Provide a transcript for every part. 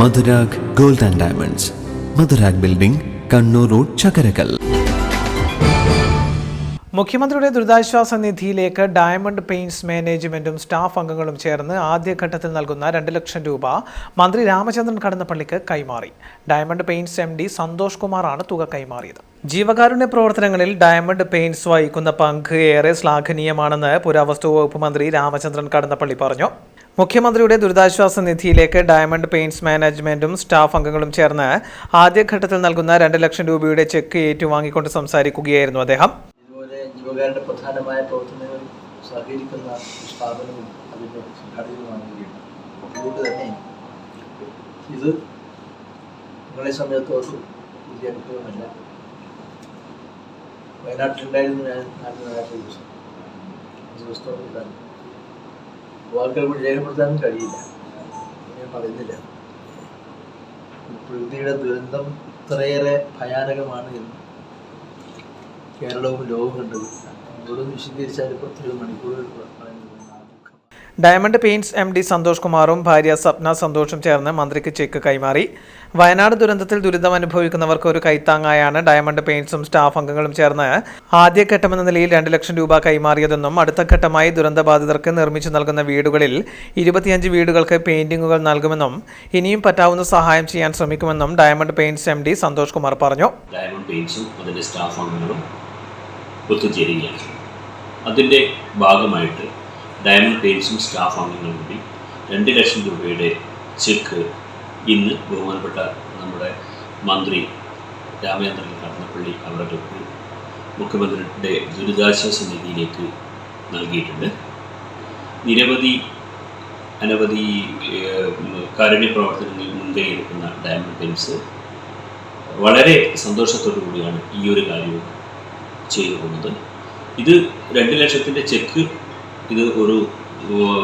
Madhurag gold and diamonds. Madhurag building Kannur road Chakkarakkal. മുഖ്യമന്ത്രിയുടെ ദുരിതാശ്വാസ നിധിയിലേക്ക് ഡയമണ്ട് പെയിന്റ്സ് മാനേജ്മെന്റും സ്റ്റാഫ് അംഗങ്ങളും ചേർന്ന് ആദ്യഘട്ടത്തിൽ നൽകുന്ന രണ്ട് ലക്ഷം രൂപ മന്ത്രി രാമചന്ദ്രൻ കടന്നപ്പള്ളിക്ക് കൈമാറി. Diamond paints M D Santhosh കുമാറാണ് തുക കൈമാറിയത്. ജീവകാരുണ്യ പ്രവർത്തനങ്ങളിൽ ഡയമണ്ട് പെയിന്റ്സ് വഹിക്കുന്ന പങ്ക് ഏറെ ശ്ലാഘനീയമാണെന്ന് പുരാവസ്തു വകുപ്പ് മന്ത്രി രാമചന്ദ്രൻ കടന്നപ്പള്ളി പറഞ്ഞു. മുഖ്യമന്ത്രിയുടെ ദുരിതാശ്വാസ നിധിയിലേക്ക് ഡയമണ്ട് പെയിന്റ്സ് മാനേജ്മെന്റും സ്റ്റാഫ് അംഗങ്ങളും ചേർന്ന് ആദ്യഘട്ടത്തിൽ നൽകുന്ന രണ്ട് ലക്ഷം രൂപയുടെ ചെക്ക് ഏറ്റുവാങ്ങിക്കൊണ്ട് സംസാരിക്കുകയായിരുന്നു അദ്ദേഹം. സ്ഥാപനവും വയനാട്ടിലുണ്ടായിരുന്നു ഞാൻ നാല് നാലാഴ്ച ദിവസം. ദിവസത്തോളം വാക്കുകൾ കൊണ്ട് രേഖപ്പെടുത്താനും കഴിയില്ല. ഞാൻ പറയുന്നില്ല. പ്രകൃതിയുടെ ദുരന്തം ഇത്രയേറെ ഭയാനകമാണ് എന്ന് കേരളവും ലോകവും കണ്ടത് നമ്മളോട് വിശദീകരിച്ചാൽ പത്ത് മണിക്കൂറുകൾ പറയുന്നത് diamond paints M D Santhosh കുമാറും ഭാര്യ സപ്ന സന്തോഷും ചേർന്ന് മന്ത്രിക്ക് ചെക്ക് കൈമാറി. വയനാട് ദുരന്തത്തിൽ ദുരിതം അനുഭവിക്കുന്നവർക്ക് ഒരു കൈത്താങ്ങായാണ് ഡയമണ്ട് പെയിൻസും സ്റ്റാഫ് അംഗങ്ങളും ചേർന്ന് ആദ്യഘട്ടമെന്ന നിലയിൽ രണ്ട് ലക്ഷം രൂപ കൈമാറിയതെന്നും അടുത്ത ഘട്ടമായി ദുരന്തബാധിതർക്ക് നിർമ്മിച്ചു നൽകുന്ന വീടുകളിൽ ഇരുപത്തിയഞ്ച് വീടുകൾക്ക് പെയിന്റിങ്ങുകൾ നൽകുമെന്നും ഇനിയും പറ്റാവുന്ന സഹായം ചെയ്യാൻ ശ്രമിക്കുമെന്നും diamond paints M D Santhosh Kumar പറഞ്ഞു. ഡയമണ്ട് പെയിൻസും അതിന്റെ സ്റ്റാഫ് അംഗങ്ങളും അതിന്റെ ഭാഗമായിട്ട് ഡയമണ്ട് പെയിൻസും സ്റ്റാഫ് അംഗങ്ങളും കൂടി രണ്ട് ലക്ഷം രൂപയുടെ ചെക്ക് ഇന്ന് ബഹുമാനപ്പെട്ട നമ്മുടെ മന്ത്രി രാമചന്ദ്രൻ കടന്നപ്പള്ളി അവരുടെ മുഖ്യമന്ത്രിയുടെ ദുരിതാശ്വാസ നിധിയിലേക്ക് നൽകിയിട്ടുണ്ട്. നിരവധി അനവധി കാരുണ്യ പ്രവർത്തനങ്ങളിൽ മുൻകൈ എടുക്കുന്ന ഡയമണ്ട് പെയിൻസ് വളരെ സന്തോഷത്തോടു കൂടിയാണ് ഈ ഒരു കാര്യവും ചെയ്തു പോകുന്നത്. ഇത് രണ്ട് ലക്ഷത്തിന്റെ ചെക്ക് ഇത് ഒരു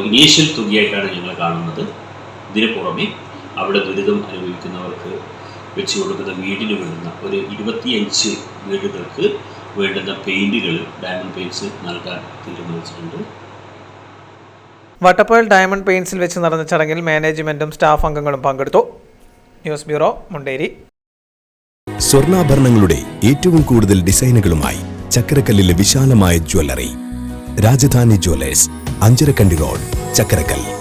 ഇനീഷ്യൽ തുകയായിട്ടാണ് ഞങ്ങൾ കാണുന്നത്. ഇതിന് പുറമെ അവിടെ ദുരിതം അനുഭവിക്കുന്നവർക്ക് വെച്ച് കൊടുക്കുന്ന വീടിന് വേണ്ടുന്ന ഒരു ഇരുപത്തിയഞ്ച് വീടുകൾക്ക് വേണ്ടുന്ന പെയിന്റുകൾ ഡയമണ്ട് പെയിന്റ്സ് നൽകാൻ തീരുമാനിച്ചിട്ടുണ്ട്. വട്ടപ്പോൾ ഡയമണ്ട് പെയിൻസിൽ വെച്ച് നടന്ന ചടങ്ങിൽ മാനേജ്മെന്റും സ്റ്റാഫ് അംഗങ്ങളും പങ്കെടുത്തു. News bureau Munderi. സ്വർണാഭരണങ്ങളുടെ ഏറ്റവും കൂടുതൽ ഡിസൈനുകളുമായി ചക്കരക്കല്ലിലെ വിശാലമായ jewellery Rajadhani jewellers Anjarakandy road Chakkarakkal.